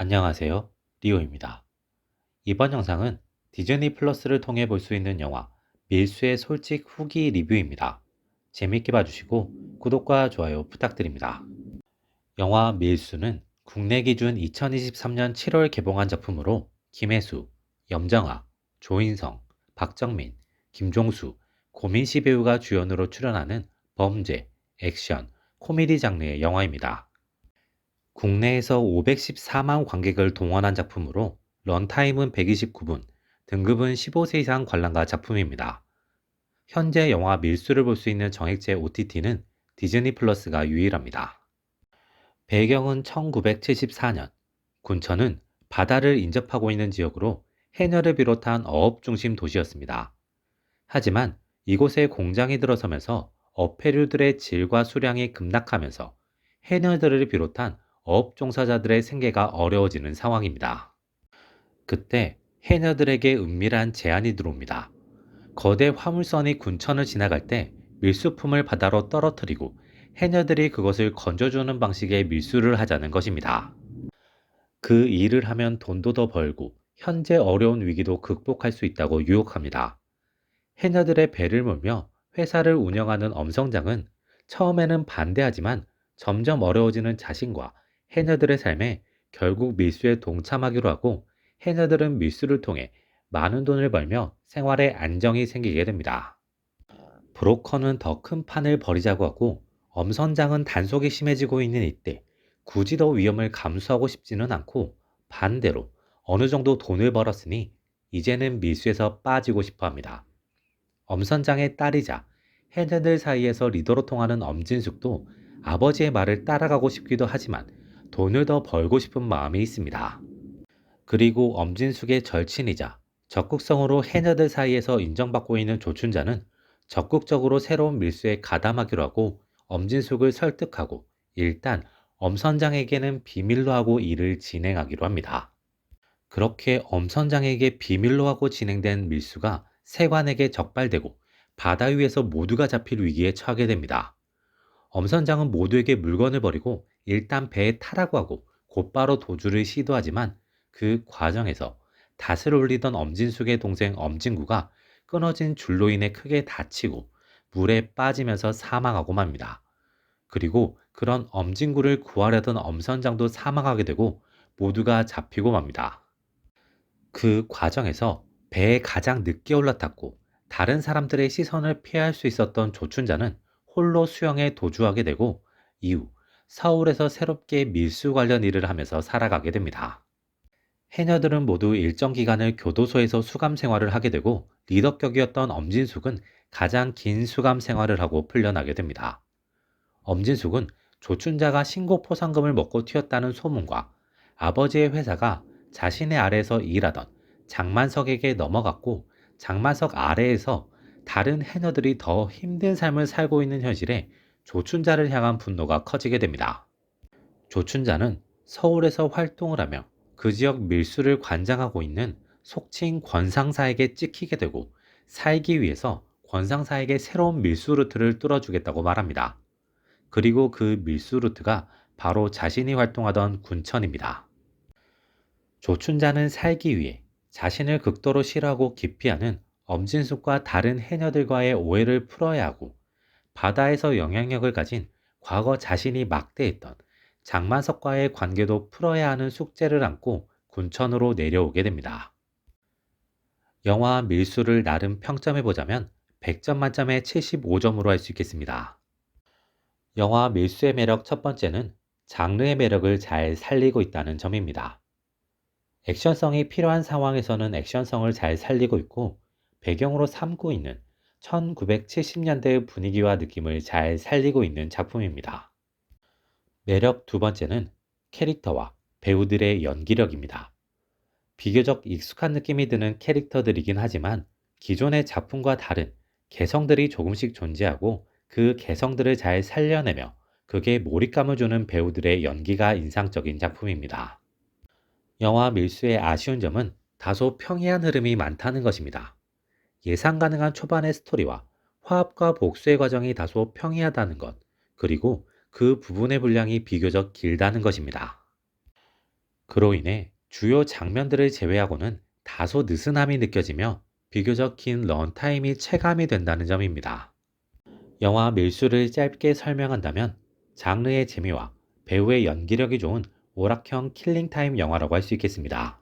안녕하세요. 리오입니다. 이번 영상은 디즈니 플러스를 통해 볼 수 있는 영화 밀수의 솔직 후기 리뷰입니다. 재밌게 봐주시고 구독과 좋아요 부탁드립니다. 영화 밀수는 국내 기준 2023년 7월 개봉한 작품으로 김혜수, 염정아, 조인성, 박정민, 김종수, 고민씨 배우가 주연으로 출연하는 범죄, 액션, 코미디 장르의 영화입니다. 국내에서 514만 관객을 동원한 작품으로 런타임은 129분, 등급은 15세 이상 관람가 작품입니다. 현재 영화 밀수를 볼 수 있는 정액제 OTT는 디즈니 플러스가 유일합니다. 배경은 1974년, 군천은 바다를 인접하고 있는 지역으로 해녀를 비롯한 어업 중심 도시였습니다. 하지만 이곳에 공장이 들어서면서 어패류들의 질과 수량이 급락하면서 해녀들을 비롯한 어업 종사자들의 생계가 어려워지는 상황입니다. 그때 해녀들에게 은밀한 제안이 들어옵니다. 거대 화물선이 군천을 지나갈 때 밀수품을 바다로 떨어뜨리고 해녀들이 그것을 건져주는 방식의 밀수를 하자는 것입니다. 그 일을 하면 돈도 더 벌고 현재 어려운 위기도 극복할 수 있다고 유혹합니다. 해녀들의 배를 몰며 회사를 운영하는 엄성장은 처음에는 반대하지만 점점 어려워지는 자신과 해녀들의 삶에 결국 밀수에 동참하기로 하고 해녀들은 밀수를 통해 많은 돈을 벌며 생활에 안정이 생기게 됩니다. 브로커는 더 큰 판을 벌이자고 하고 엄선장은 단속이 심해지고 있는 이때 굳이 더 위험을 감수하고 싶지는 않고 반대로 어느 정도 돈을 벌었으니 이제는 밀수에서 빠지고 싶어 합니다. 엄선장의 딸이자 해녀들 사이에서 리더로 통하는 엄진숙도 아버지의 말을 따라가고 싶기도 하지만 돈을 더 벌고 싶은 마음이 있습니다. 그리고 엄진숙의 절친이자 적극성으로 해녀들 사이에서 인정받고 있는 조춘자는 적극적으로 새로운 밀수에 가담하기로 하고 엄진숙을 설득하고 일단 엄선장에게는 비밀로 하고 일을 진행하기로 합니다. 그렇게 엄선장에게 비밀로 하고 진행된 밀수가 세관에게 적발되고 바다 위에서 모두가 잡힐 위기에 처하게 됩니다. 엄선장은 모두에게 물건을 버리고 일단 배에 타라고 하고 곧바로 도주를 시도하지만 그 과정에서 닷을 올리던 엄진숙의 동생 엄진구가 끊어진 줄로 인해 크게 다치고 물에 빠지면서 사망하고 맙니다. 그리고 그런 엄진구를 구하려던 엄선장도 사망하게 되고 모두가 잡히고 맙니다. 그 과정에서 배에 가장 늦게 올라탔고 다른 사람들의 시선을 피할 수 있었던 조춘자는 홀로 수영에 도주하게 되고 이후 서울에서 새롭게 밀수 관련 일을 하면서 살아가게 됩니다. 해녀들은 모두 일정 기간을 교도소에서 수감 생활을 하게 되고 리더격이었던 엄진숙은 가장 긴 수감 생활을 하고 풀려나게 됩니다. 엄진숙은 조춘자가 신고 포상금을 먹고 튀었다는 소문과 아버지의 회사가 자신의 아래에서 일하던 장만석에게 넘어갔고 장만석 아래에서 다른 해녀들이 더 힘든 삶을 살고 있는 현실에 조춘자를 향한 분노가 커지게 됩니다. 조춘자는 서울에서 활동을 하며 그 지역 밀수를 관장하고 있는 속칭 권상사에게 찍히게 되고 살기 위해서 권상사에게 새로운 밀수 루트를 뚫어주겠다고 말합니다. 그리고 그 밀수 루트가 바로 자신이 활동하던 군천입니다. 조춘자는 살기 위해 자신을 극도로 싫어하고 기피하는 엄진숙과 다른 해녀들과의 오해를 풀어야 하고 바다에서 영향력을 가진 과거 자신이 막대했던 장만석과의 관계도 풀어야 하는 숙제를 안고 군천으로 내려오게 됩니다. 영화 밀수를 나름 평점해 보자면 100점 만점에 75점으로 할 수 있겠습니다. 영화 밀수의 매력 첫 번째는 장르의 매력을 잘 살리고 있다는 점입니다. 액션성이 필요한 상황에서는 액션성을 잘 살리고 있고 배경으로 삼고 있는 1970년대의 분위기와 느낌을 잘 살리고 있는 작품입니다. 매력 두 번째는 캐릭터와 배우들의 연기력입니다. 비교적 익숙한 느낌이 드는 캐릭터들이긴 하지만 기존의 작품과 다른 개성들이 조금씩 존재하고 그 개성들을 잘 살려내며 그게 몰입감을 주는 배우들의 연기가 인상적인 작품입니다. 영화 밀수의 아쉬운 점은 다소 평이한 흐름이 많다는 것입니다. 예상 가능한 초반의 스토리와 화합과 복수의 과정이 다소 평이하다는 것, 그리고 그 부분의 분량이 비교적 길다는 것입니다. 그로 인해 주요 장면들을 제외하고는 다소 느슨함이 느껴지며 비교적 긴 런타임이 체감이 된다는 점입니다. 영화 밀수를 짧게 설명한다면 장르의 재미와 배우의 연기력이 좋은 오락형 킬링타임 영화라고 할 수 있겠습니다.